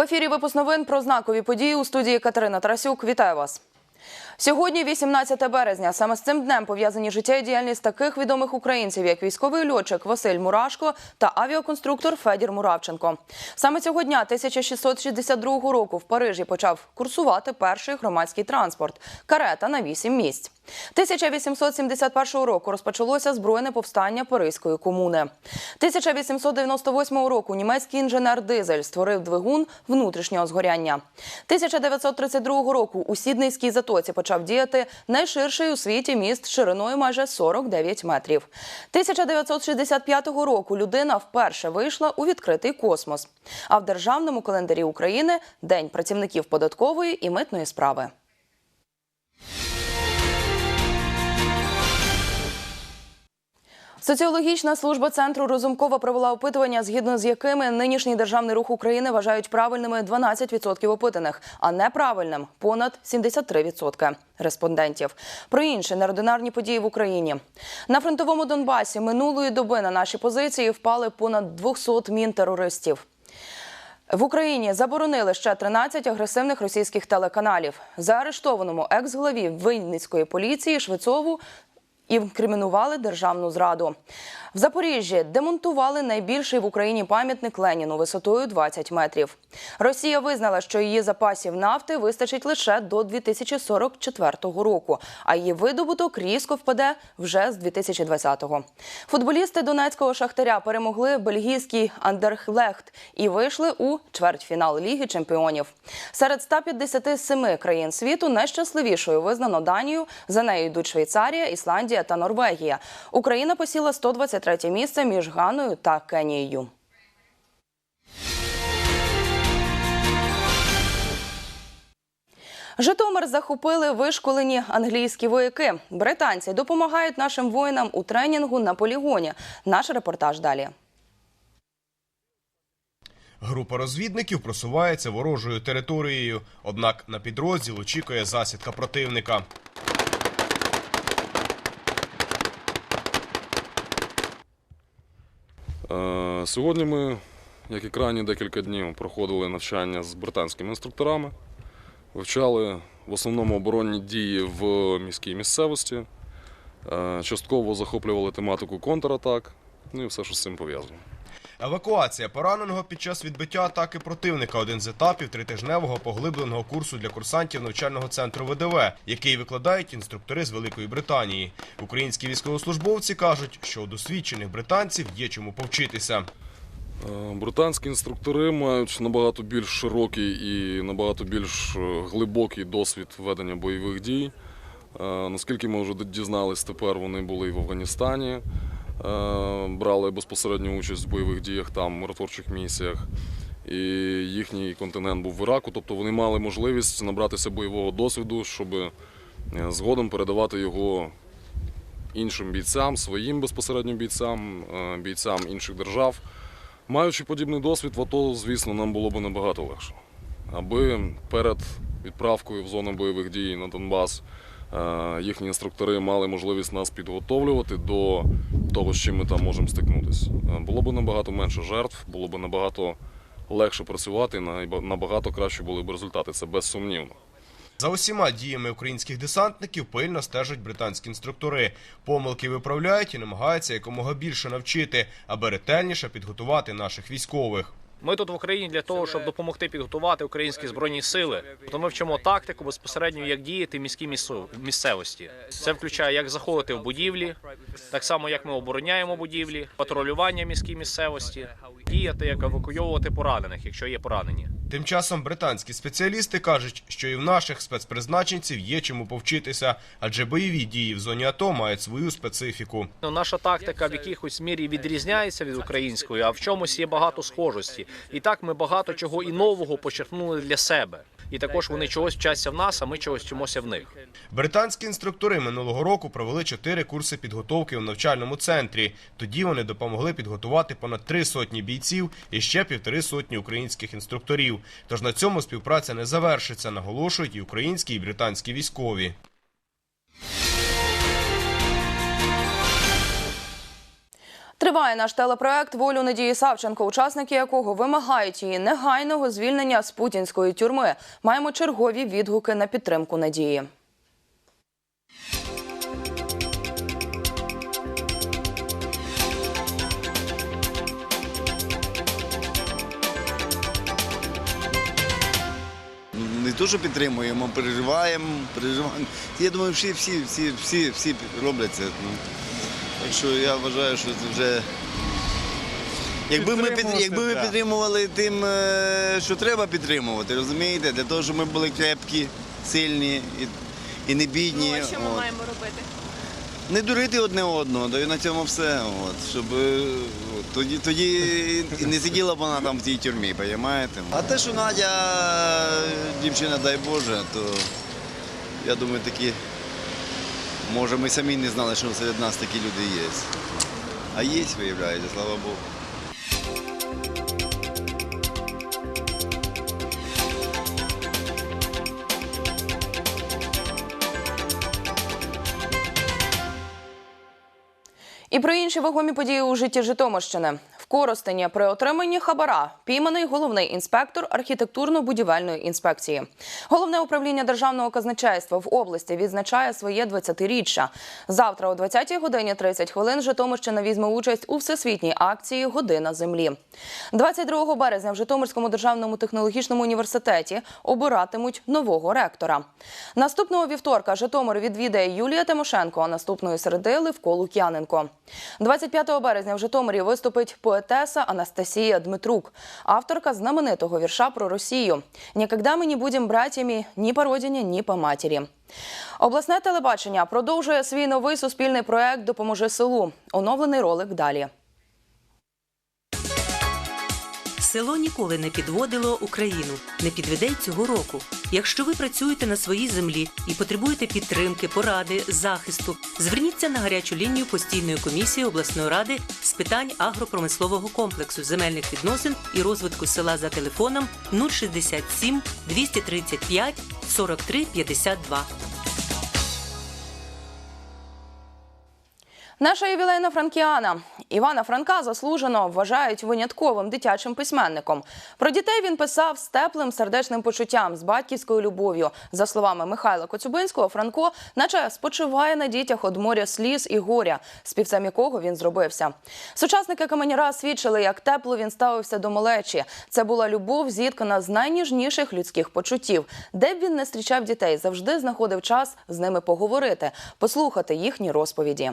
В ефірі випуск новин про знакові події у студії Катерина Тарасюк. Вітаю вас. Сьогодні, 18 березня, саме з цим днем пов'язані життя і діяльність таких відомих українців, як військовий льотчик Василь Мурашко та авіаконструктор Федір Муравченко. Саме цього дня 1662 року в Парижі почав курсувати перший громадський транспорт карета на 8 місць. 1871 року розпочалося збройне повстання Паризької комуни. 1898 року німецький інженер Дизель створив двигун внутрішнього згоряння. 1932 року у Сіднейській затоці почав діяти найширший у світі міст шириною майже 49 метрів. 1965 року людина вперше вийшла у відкритий космос. А в державному календарі України День працівників податкової і митної справи. Соціологічна служба центру Розумкова провела опитування, згідно з якими нинішній державний рух України вважають правильними 12% опитаних, а неправильним понад 73% респондентів. Про інші неординарні події в Україні на фронтовому Донбасі минулої доби на наші позиції впали понад 200 мін терористів. В Україні заборонили ще 13 агресивних російських телеканалів. Заарештованому екс-главі Винницької поліції Швецову інкримінували державну зраду. В Запоріжжі демонтували найбільший в Україні пам'ятник Леніну висотою 20 метрів. Росія визнала, що її запасів нафти вистачить лише до 2044 року, а її видобуток різко впаде вже з 2020-го. Футболісти донецького шахтаря перемогли бельгійський Андерхлехт і вийшли у чвертьфінал Ліги чемпіонів. Серед 157 країн світу найщасливішою визнано Данію. За нею йдуть Швейцарія, Ісландія та Норвегія. Україна посіла 123 місце між Ганою та Кенією. Житомир захопили вишколені англійські вояки. Британці допомагають нашим воїнам у тренінгу на полігоні. Наш репортаж далі. Група розвідників просувається ворожою територією. Однак на підрозділ очікує засідка противника. Сьогодні ми, як і крайні декілька днів, проходили навчання з британськими інструкторами, вивчали в основному оборонні дії в міській місцевості, е, частково захоплювали тематику контратак, ну і все, що з цим пов'язано. Евакуація пораненого під час відбиття атаки противника один з етапів тритижневого поглибленого курсу для курсантів навчального центру ВДВ, який викладають інструктори з Великої Британії. Українські військовослужбовці кажуть, що у досвідчених британців є чому повчитися. Е, Британські інструктори мають набагато більш широкий і набагато більш е, глибокий досвід ведення бойових дій. Е, Наскільки ми вже дізнались, тепер вони були і в Афганістані, брали безпосередню участь в бойових діях там, миротворчих місіях. І їхній континент був в Іраку, тобто вони мали можливість набратися бойового досвіду, щоб е, згодом передавати його іншим бійцям, своїм безпосередньо бійцям, е, бійцям інших держав. Маючи подібний досвід, в АТО, звісно, нам було б набагато легше. Аби перед відправкою в зону бойових дій на Донбас е, їхні інструктори мали можливість нас підготовлювати до того, з чим ми там можемо стикнутися. Е, Було б набагато менше жертв, було б набагато легше працювати, набагато краще були б результати. Це безсумнівно. За усіма діями українських десантників пильно стежать британські інструктори. Помилки виправляють і намагаються якомога більше навчити, аби ретельніше підготувати наших військових. Ми тут в Україні для того, щоб допомогти підготувати українські збройні сили. То ми вчимо тактику безпосередньо, як діяти в міській місцевості. Це включає як заходити в будівлі, так само як ми обороняємо будівлі, патрулювання міській місцевості, діяти, як евакуйовувати поранених, якщо є поранені. Тим часом британські спеціалісти кажуть, що і в наших спецпризначенців є чому повчитися, адже бойові дії в зоні АТО мають свою специфіку. Ну, наша тактика в якихось мірі відрізняється від української, а в чомусь є багато схожості. І так ми багато чого і нового почерпнули для себе. І також вони чогось вчаться в нас, а ми чогось вчимося в них. Британські інструктори минулого року провели чотири курси підготовки у навчальному центрі. Тоді вони допомогли підготувати понад три сотні бійців і ще півтори сотні українських інструкторів. Тож на цьому співпраця не завершиться, наголошують і українські і британські військові. Триває наш телепроект Волю Надії Савченко, учасники якого вимагають її негайного звільнення з путінської тюрми. Маємо чергові відгуки на підтримку надії. Не що підтримуємо, переживаємо, переживаємо. Я думаю, всі, всі, всі, всі, всі роблять це. Так що я вважаю, що це вже. Якби ми, під, якби ми підтримували тим, е, що треба підтримувати, розумієте, для того, щоб ми були крепкі, сильні і, і не бідні. Ну, а що ми от. маємо робити? Не дурити одне одного, да і на цьому все. От, щоб е, от, тоді, тоді не сиділа б вона там в цій тюрмі, розумієте? А те, що Надя дівчина, дай Боже, то я думаю, такі, може, ми самі не знали, що серед нас такі люди є. А є, виявляється, слава Богу. І про інші вагомі події у житті Житомирщини. Коростені при отриманні хабара пійманий головний інспектор архітектурно-будівельної інспекції. Головне управління державного казначейства в області відзначає своє 20-річчя. Завтра о 20 годині 30 хвилин Житомирщина візьме участь у всесвітній акції Година землі. 22 березня в Житомирському державному технологічному університеті обиратимуть нового ректора. Наступного вівторка Житомир відвідає Юлія Тимошенко, а наступної середи Левко Лук'яненко. 25 березня в Житомирі виступить поетеса Анастасія Дмитрук, авторка знаменитого вірша про Росію. «Нікогда ми не будемо братями ні по родині, ні по матері. Обласне телебачення продовжує свій новий суспільний проект Допоможи селу. Оновлений ролик далі. Село ніколи не підводило Україну, не підведе й цього року. Якщо ви працюєте на своїй землі і потребуєте підтримки, поради, захисту, зверніться на гарячу лінію постійної комісії обласної ради з питань агропромислового комплексу земельних відносин і розвитку села за телефоном 067 235 43 52. Наша ювілейна франкіана Івана Франка заслужено вважають винятковим дитячим письменником. Про дітей він писав з теплим сердечним почуттям, з батьківською любов'ю. За словами Михайла Коцюбинського, Франко, наче спочиває на дітях од моря сліз і горя, співцем якого він зробився. Сучасники Каменяра свідчили, як тепло він ставився до малечі. Це була любов, зіткана з найніжніших людських почуттів. Де б він не зустрічав дітей, завжди знаходив час з ними поговорити, послухати їхні розповіді.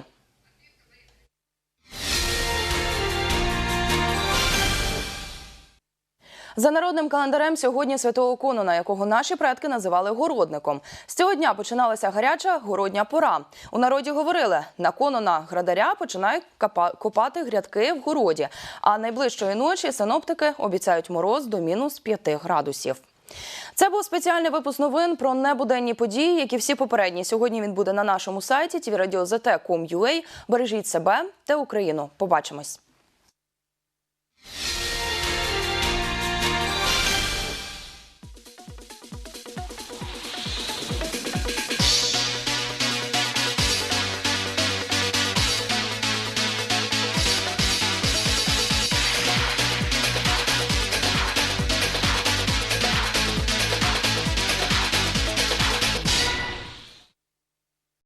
За народним календарем сьогодні святого Конона, якого наші предки називали городником. З цього дня починалася гаряча городня пора. У народі говорили, на Конона градаря починають копати грядки в городі. А найближчої ночі синоптики обіцяють мороз до мінус 5 градусів. Це був спеціальний випуск новин про небуденні події, як і всі попередні. Сьогодні він буде на нашому сайті tvradio.zt.com.ua. Бережіть себе та Україну. Побачимось.